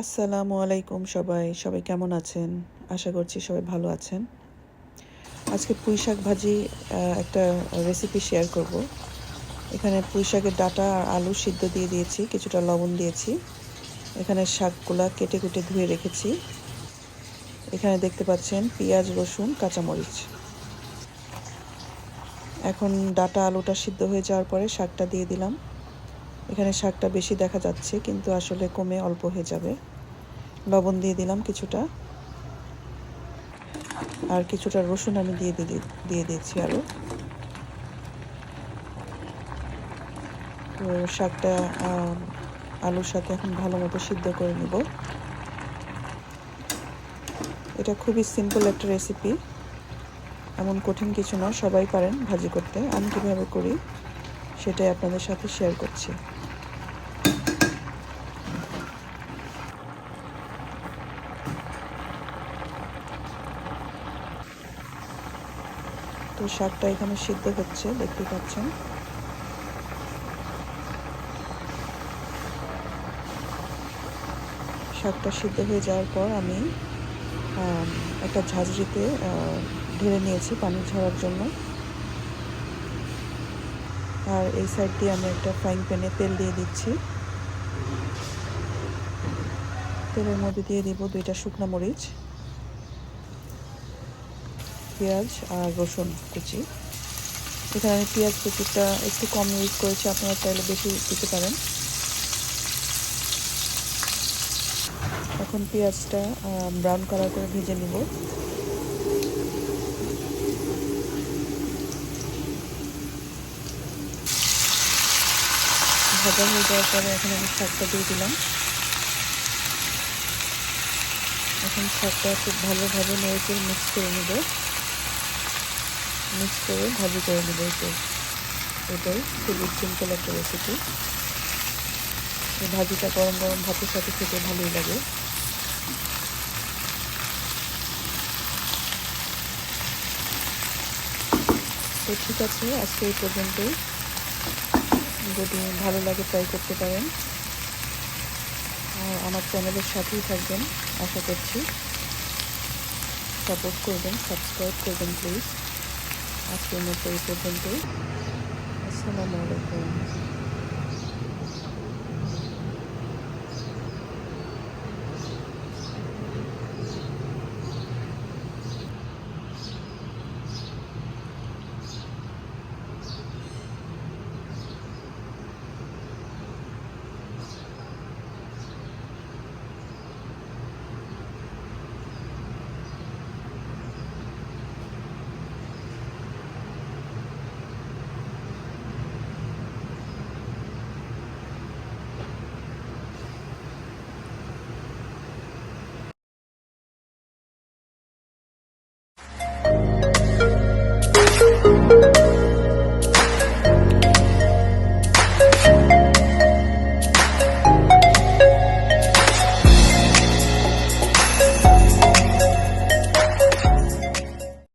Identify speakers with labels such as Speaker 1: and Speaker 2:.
Speaker 1: আসসালামু আলাইকুম সবাই। সবাই কেমন আছেন? আশা করছি সবাই ভালো আছেন। আজকে পুঁই শাক ভাজি একটা রেসিপি শেয়ার করব। এখানে পুঁই শাকের ডাটা আর আলু সিদ্ধ দিয়ে দিয়েছি, কিছুটা লবণ দিয়েছি। এখানে শাকগুলা কেটে কুটে ধুয়ে রেখেছি। এখানে দেখতে পাচ্ছেন পেঁয়াজ, রসুন, কাঁচামরিচ। এখন ডাটা আলুটা সিদ্ধ হয়ে যাওয়ার পরে শাকটা দিয়ে দিলাম। এখানে শাকটা বেশি দেখা যাচ্ছে, কিন্তু আসলে কমে অল্প হয়ে যাবে। লবণ দিয়ে দিলাম কিছুটা। আর কিছুটা রসুন আমি দিয়ে দিয়ে দিয়ে দিয়েছি আরও তো শাকটা আলুর সাথে এখন ভালো মতো সিদ্ধ করে নিব। এটা খুবই সিম্পল একটা রেসিপি এমন কঠিন কিছু না, সবাই পারেন ভাজি করতে। আমি কীভাবে করি, সেটাই আপনাদের সাথে শেয়ার করছি। তো শাকটা এখানে সিদ্ধ হচ্ছে, দেখতে পাচ্ছেন। শাকটা সিদ্ধ হয়ে যাওয়ার পর আমি একটা ঝাঁঝরিতে ঢেলে নিয়েছি পানি ঝরার জন্য। আর এই সাইড দিয়ে আমি একটা ফ্রাইং প্যানে তেল দিয়ে দিচ্ছি। তেলের মধ্যে দিয়ে দিব দুইটা শুকনো মরিচ। পেঁয়াজ আর রসুন কুচি। এখানে আমি পেঁয়াজ কুচিটা একটু কম ইউজ করেছি, আপনারা চাইলে বেশি দিতে পারেন। এখন পেঁয়াজটা ব্রাউন কালার করে ভেজে নিব। ভাজা হয়ে যাওয়ার পরে এখন আমি শাকটা দিয়ে দিলাম। এখন শাকটা খুব ভালোভাবে নেড়ে মিক্স করে নেব। মিক্স করে ভাজি করে নেব এটাই এটাই খুবই সিম্পল একটা রেসিপি এই ভাজিটা গরম গরম ভাতের সাথে খেতে ভালোই লাগে। তো ঠিক আছে, আজকে এই পর্যন্তই। যদি ভালো লাগে ট্রাই করতে পারেন। আর আমার চ্যানেলের সাথেই থাকবেন, আশা করছি। সাপোর্ট করবেন সাবস্ক্রাইব করবেন প্লিজ আজকের মতো এই পর্যন্তই আসসালামু আলাইকুম